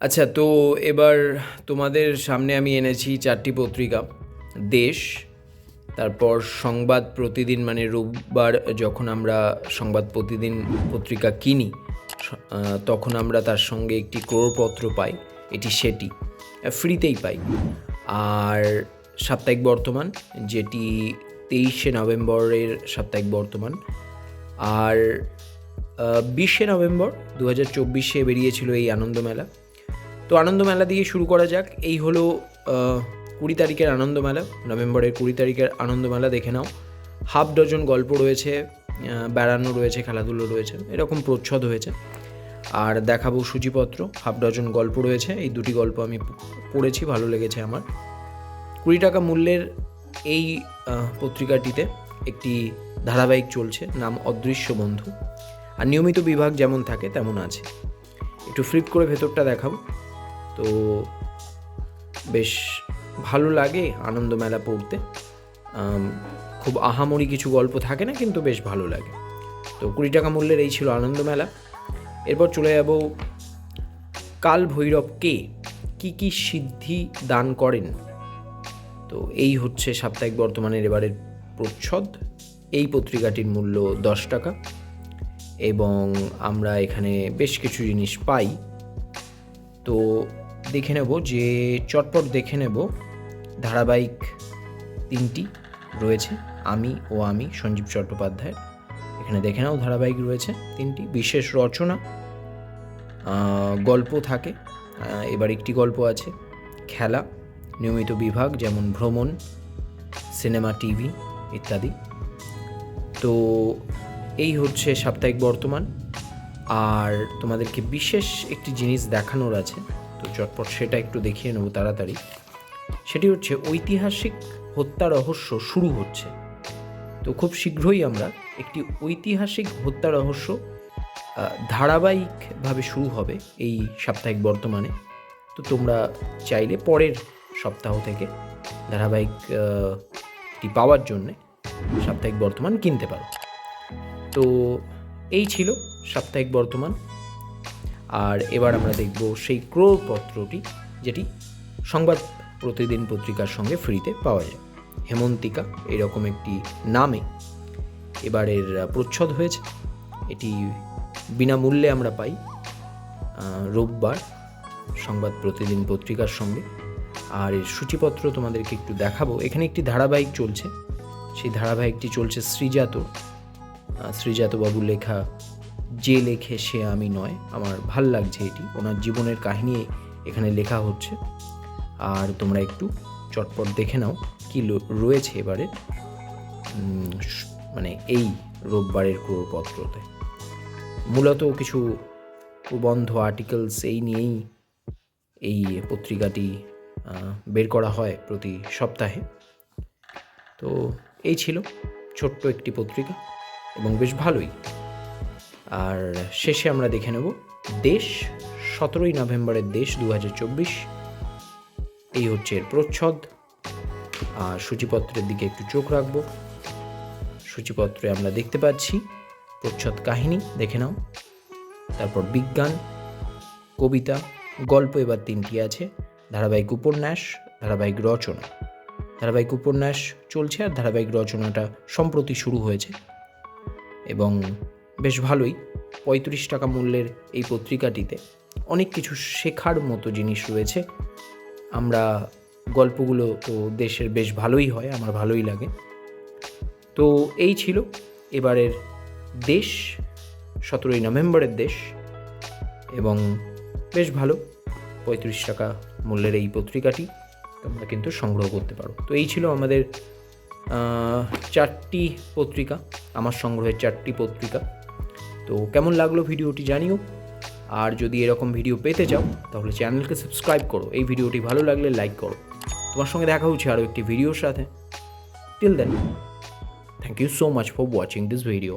আচ্ছা তো এবার তোমাদের সামনে আমি এনেছি চারটি পত্রিকা। দেশ, তারপর সংবাদ প্রতিদিন মানে রোববার যখন আমরা সংবাদ প্রতিদিন পত্রিকা কিনি, তখন আমরা তার সঙ্গে একটি ক্রোড়পত্র পাই, এটি সেটি, ফ্রিতেই পাই। আর সাপ্তাহিক বর্তমান, যেটি তেইশে নভেম্বরের সাপ্তাহিক বর্তমান। আর বিশে নভেম্বর দু হাজার চব্বিশে বেরিয়েছিল এই আনন্দমেলা। তো আনন্দমেলা দিয়ে শুরু করা যাক। এই হলো কুড়ি তারিখের আনন্দমেলা, নভেম্বরের কুড়ি তারিখের আনন্দমেলা দেখে নাও। হাফ ডজন গল্প রয়েছে বেড়ানো রয়েছে, খেলাধুলো রয়েছে, এরকম প্রচ্ছদ হয়েছে। আর দেখাবো সূচিপত্র, হাফ ডজন গল্প রয়েছে, এই দুটি গল্প আমি পড়েছি, ভালো লেগেছে আমার। কুড়ি টাকা মূল্যের এই পত্রিকাটিতে একটি ধারাবাহিক চলছে, নাম অদৃশ্য বন্ধু। আর নিয়মিত বিভাগ যেমন থাকে, তেমন আছে। একটু ফ্লিপ করে ভেতরটা দেখাবো। তো বেশ ভালো লাগে আনন্দ মেলা পড়তে। খুব আহামরি কিছু গল্প থাকে না, কিন্তু বেশ ভালো লাগে। তো কুড়ি টাকা মূল্যের এই ছিল আনন্দ মেলা। এরপর চলে যাব কাল ভৈরব কে? কী কী সিদ্ধি দান করেন? তো এই হচ্ছে সাপ্তাহিক বর্তমানের এবারের প্রচ্ছদ। এই পত্রিকাটির মূল্য দশ টাকা। এবং আমরা এখানে বেশ কিছু জিনিস পাই। তো দেখে নেব যে চটপট দেখে নেব ধারাবাহিক তিনটি রয়েছে, আমি ও আমি, সঞ্জীব চট্টোপাধ্যায়। এখানে দেখে নাও ধারাবাহিক রয়েছে তিনটি, বিশেষ রচনা গল্প থাকে এবার একটি গল্প আছে, খেলা, নিয়মিত বিভাগ, যেমন ভ্রমণ, সিনেমা, টিভি ইত্যাদি। তো এই হচ্ছে সাপ্তাহিক বর্তমান। আর তোমাদেরকে বিশেষ একটি জিনিস দেখানোর আছে তো চটপট সেটা একটু দেখিয়ে নেব তাড়াতাড়ি। সেটি হচ্ছে ঐতিহাসিক হত্যা রহস্য শুরু হচ্ছে। তো খুব শীঘ্রই আমরা একটি ঐতিহাসিক হত্যা রহস্য ধারাবাহিকভাবে শুরু হবে এই সাপ্তাহিক বর্তমানে। তো তোমরা চাইলে পরের সপ্তাহ থেকে ধারাবাহিক আহ, টি পাওয়ার জন্যে সাপ্তাহিক বর্তমান কিনতে পারো। তো এই ছিল সাপ্তাহিক বর্তমান। আর এবার আমরা দেখব সেই ক্রোড়পত্রটি যেটি সংবাদ প্রতিদিন পত্রিকার সঙ্গে ফ্রিতে পাওয়া যায়। হেমন্তিকা এরকম একটি নামে এবারের প্রচ্ছদ হয়েছে। এটি বিনামূল্যে আমরা পাই রোববার সংবাদ প্রতিদিন পত্রিকার সঙ্গে। আর এর সূচিপত্র তোমাদেরকে একটু দেখাবো। এখানে একটি ধারাবাহিক চলছে। সেই ধারাবাহিকটি চলছে শ্রীজাত। শ্রীজাতবাবুর লেখা যে লেখে সে আমি নয়। আমার ভালো লাগছে এটি। ওনার জীবনের কাহিনী এখানে লেখা হচ্ছে। আর তোমরা একটু চটপট দেখে নাও কি রয়েছে এবারে মানে এই রোববারের ক্রোড়পত্রতে মূলত কিছু প্রবন্ধ আর্টিকেলস এই নিয়েই এই পত্রিকাটি বের করা হয় প্রতি সপ্তাহে। তো এই ছিল ছোট্ট একটি পত্রিকা, এবং বেশ ভালোই। আর শেষে আমরা দেখে নেব, দেশ, সতেরোই নভেম্বরের দেশ দু হাজার চব্বিশ। এই হচ্ছে এর প্রচ্ছদ। আর সূচিপত্রের দিকে একটু চোখ রাখব। সূচিপত্রে আমরা দেখতে পাচ্ছি, প্রচ্ছদ কাহিনী, দেখে নাও। তারপর বিজ্ঞান, কবিতা, গল্প এবার তিনটি আছে। ধারাবাহিক উপন্যাস, ধারাবাহিক রচনা। ধারাবাহিক উপন্যাস চলছে আর ধারাবাহিক রচনাটা সম্প্রতি শুরু হয়েছে। এবং বেশ ভালোই। পঁয়ত্রিশ টাকা মূল্যের এই পত্রিকাটিতে অনেক কিছু শেখার মতো জিনিস রয়েছে। আমরা গল্পগুলো তো দেশের বেশ ভালোই হয়, আমার ভালোই লাগে। তো এই ছিল এবারের দেশ, সতেরোই নভেম্বরের দেশ এবং বেশ ভালো, পঁয়ত্রিশ টাকা মূল্যের এই পত্রিকাটি তোমরা কিন্তু সংগ্রহ করতে পারো। তো এই ছিল আমাদের চারটি পত্রিকা, আমার সংগ্রহের চারটি পত্রিকা। তো কেমন লাগল ভিডিওটি জানিও। আর যদি এরকম ভিডিও পেতে চাও, তাহলে চ্যানেলকে সাবস্ক্রাইব করো। এই ভিডিওটি ভালো লাগলে লাইক করো। তোমার সঙ্গে দেখা হচ্ছে আরও একটি ভিডিওর সাথে। Till then thank you so much for watching this video